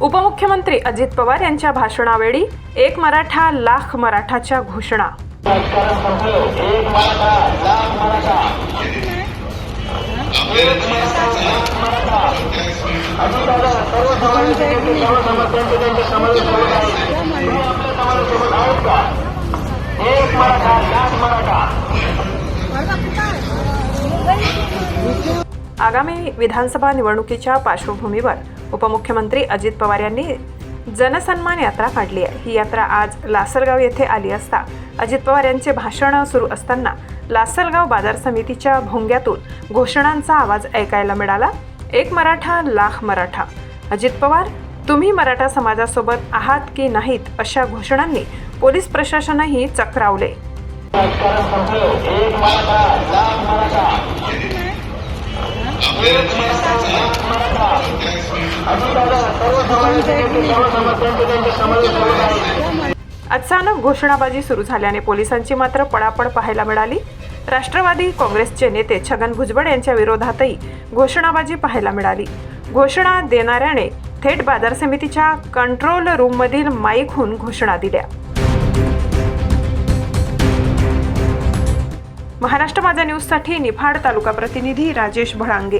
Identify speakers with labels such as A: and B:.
A: उपमुख्यमंत्री अजित पवार यांच्या भाषणावेळी एक मराठा लाख मराठाच्या घोषणा. आगामी विधानसभा निवडणुकीच्या पार्श्वभूमीवर उपमुख्यमंत्री अजित पवार यांनी जनसन्मान यात्रा काढली आहे. ही यात्रा आज लासलगाव येथे आली असता अजित पवार यांचे भाषण सुरू असताना लासलगाव बाजार समितीच्या भोंग्यातून घोषणांचा आवाज ऐकायला मिळाला. एक मराठा लाख मराठा. अजित पवार तुम्ही मराठा समाजासोबत आहात की नाहीत अशा घोषणांनी पोलीस प्रशासनही चक्रावले. अचानक घोषणाबाजी सुरू झाल्याने पोलिसांची मात्र पळापळ पाहायला मिळाली. राष्ट्रवादी काँग्रेसचे नेते छगन भुजबळ यांच्या विरोधातही घोषणाबाजी पाहायला मिळाली. घोषणा देणाऱ्याने थेट बाजार समितीच्या कंट्रोल रूममधील माईकहून घोषणा दिल्या. महाराष्ट्र माझा न्यूजसाठी निफाड तालुका प्रतिनिधी राजेश भळांगे.